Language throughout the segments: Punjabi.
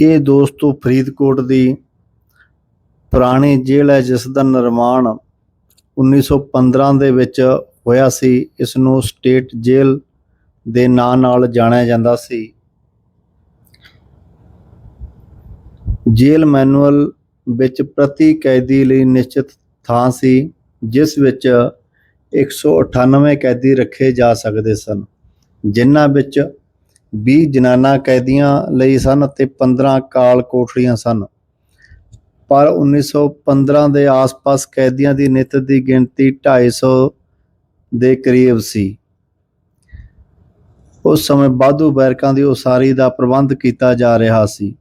ਇਹ ਦੋਸਤੋ ਫਰੀਦਕੋਟ ਦੀ ਪੁਰਾਣੀ ਜੇਲ੍ਹ ਹੈ, ਜਿਸ ਦਾ ਨਿਰਮਾਣ 1915 ਦੇ ਵਿੱਚ ਹੋਇਆ ਸੀ। ਇਸ ਨੂੰ ਸਟੇਟ ਜੇਲ੍ਹ ਦੇ ਨਾਂ ਨਾਲ ਜਾਣਿਆ ਜਾਂਦਾ ਸੀ। ਜੇਲ੍ਹ ਮੈਨੂਅਲ ਵਿੱਚ ਪ੍ਰਤੀ ਕੈਦੀ ਲਈ ਨਿਸ਼ਚਿਤ ਥਾਂ ਸੀ, ਜਿਸ ਵਿੱਚ 198 ਕੈਦੀ ਰੱਖੇ ਜਾ ਸਕਦੇ ਸਨ, ਜਿਨ੍ਹਾਂ ਵਿੱਚ 20 ਜਨਾਨਾ ਕੈਦੀਆਂ ਲਈ ਸਨ ਅਤੇ 15 ਕਾਲ ਕੋਠੜੀਆਂ ਸਨ। ਪਰ 1915 ਦੇ ਆਸ-ਪਾਸ ਕੈਦੀਆਂ ਦੀ ਨਿਤ ਦੀ ਗਿਣਤੀ 250 ਦੇ ਕਰੀਬ ਸੀ। ਉਸ ਸਮੇਂ ਬਾਧੂ ਬੈਰਕਾਂ ਦੀ ਉਸਾਰੀ ਦਾ ਪ੍ਰਬੰਧ ਕੀਤਾ ਜਾ ਰਿਹਾ ਸੀ।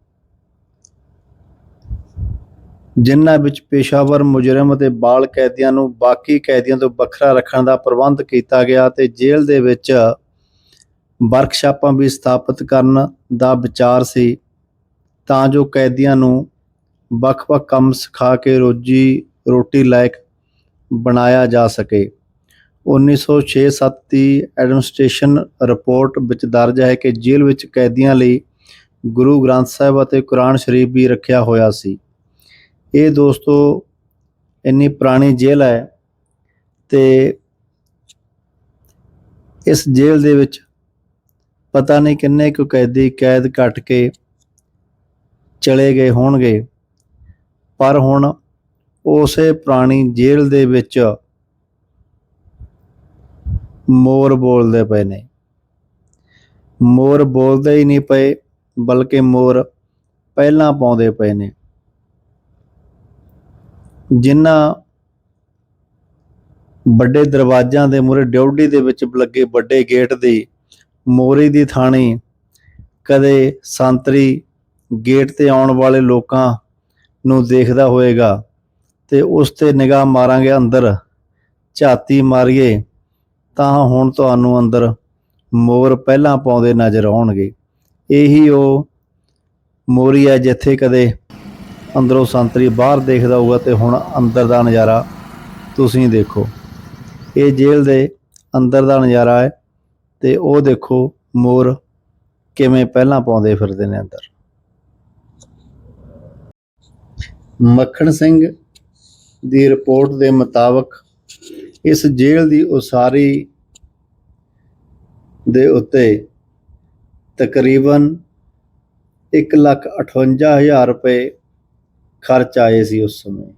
ਜਿਨ੍ਹਾਂ ਵਿੱਚ ਪੇਸ਼ਾਵਰ, ਮੁਜਰਮ ਅਤੇ ਬਾਲ ਕੈਦੀਆਂ ਨੂੰ ਬਾਕੀ ਕੈਦੀਆਂ ਤੋਂ ਵੱਖਰਾ ਰੱਖਣ ਦਾ ਪ੍ਰਬੰਧ ਕੀਤਾ ਗਿਆ ਤੇ ਜੇਲ੍ਹ ਦੇ ਵਿੱਚ ਵਰਕਸ਼ਾਪਾਂ ਵੀ ਸਥਾਪਿਤ ਕਰਨ ਦਾ ਵਿਚਾਰ ਸੀ। ਤਾਂ ਜੋ ਕੈਦੀਆਂ ਨੂੰ ਵੱਖ-ਵੱਖ ਕੰਮ ਸਿਖਾ ਕੇ ਰੋਜੀ ਰੋਟੀ ਲਾਇਕ ਬਣਾਇਆ ਜਾ ਸਕੇ। 1906-7 ਦੀ ਐਡਮਿਨਿਸਟ੍ਰੇਸ਼ਨ ਰਿਪੋਰਟ ਵਿੱਚ ਦਰਜ ਹੈ ਕਿ ਜੇਲ੍ਹ ਵਿੱਚ ਕੈਦੀਆਂ ਲਈ ਗੁਰੂ ਗ੍ਰੰਥ ਸਾਹਿਬ ਅਤੇ ਕੁਰਾਨ ਸ਼ਰੀਫ ਵੀ ਰੱਖਿਆ ਹੋਇਆ ਸੀ। ਇਹ ਦੋਸਤੋ, ਇੰਨੀ ਪੁਰਾਣੀ ਜੇਲ੍ਹ ਹੈ ਤੇ ਇਸ ਜੇਲ੍ਹ ਦੇ ਵਿੱਚ ਪਤਾ ਨਹੀਂ ਕਿੰਨੇ ਕੁ ਕੈਦੀ ਕੈਦ ਕੱਟ ਕੇ ਚਲੇ ਗਏ ਹੋਣਗੇ। ਪਰ ਹੁਣ ਉਸੇ ਪੁਰਾਣੀ ਜੇਲ੍ਹ ਦੇ ਵਿੱਚ ਮੋਰ ਬੋਲਦੇ ਪਏ ਨੇ। ਮੋਰ ਬੋਲਦੇ ਹੀ ਨਹੀਂ ਪਏ, ਬਲਕਿ ਮੋਰ ਪਹਿਲਾਂ ਪਾਉਂਦੇ ਪਏ ਨੇ। ਜਿਨ੍ਹਾਂ ਵੱਡੇ ਦਰਵਾਜ਼ਿਆਂ ਦੇ ਮੂਹਰੇ ਡਿਊਟੀ ਦੇ ਵਿੱਚ ਲੱਗੇ ਵੱਡੇ ਗੇਟ ਦੀ ਮੋਰੀ ਦੀ ਥਾਣੀ, ਕਦੇ ਸੰਤਰੀ ਗੇਟ ਤੇ ਆਉਣ ਵਾਲੇ ਲੋਕਾਂ ਨੂੰ ਦੇਖਦਾ ਹੋਏਗਾ ਤੇ ਉਸ ਤੇ ਨਿਗਾਹ ਮਾਰਾਂਗੇ ਅੰਦਰ, ਝਾਤੀ ਮਾਰੀਏ, ਤਾਂ ਹੁਣ ਤੁਹਾਨੂੰ ਅੰਦਰ ਮੋਰ ਪਹਿਲਾਂ ਪਾਉਂਦੇ ਨਜ਼ਰ ਆਉਣਗੇ। ਇਹੀ ਉਹ ਮੋਰੀ ਹੈ ਜਿੱਥੇ ਕਦੇ ਅੰਦਰੋਂ ਸੰਤਰੀ ਬਾਹਰ ਦੇਖਦਾ ਹੋਊਗਾ ਤੇ ਹੁਣ ਅੰਦਰ ਦਾ ਨਜ਼ਾਰਾ ਤੁਸੀਂ ਦੇਖੋ। ਇਹ ਜੇਲ੍ਹ ਦੇ ਅੰਦਰ ਦਾ ਨਜ਼ਾਰਾ ਹੈ। ਤੇ ਉਹ ਦੇਖੋ ਮੋਰ ਕਿਵੇਂ ਪਹਿਲਾਂ ਪਾਉਂਦੇ ਫਿਰਦੇ ਨੇ ਅੰਦਰ। ਮੱਖਣ ਸਿੰਘ ਦੀ ਰਿਪੋਰਟ ਦੇ ਮੁਤਾਬਕ ਇਸ ਜੇਲ੍ਹ ਦੀ ਉਸਾਰੀ ਦੇ ਉੱਤੇ ਤਕਰੀਬਨ 158000 ਰੁਪਏ ਖਰਚ ਆਏ ਸੀ ਉਸ ਸਮੇਂ।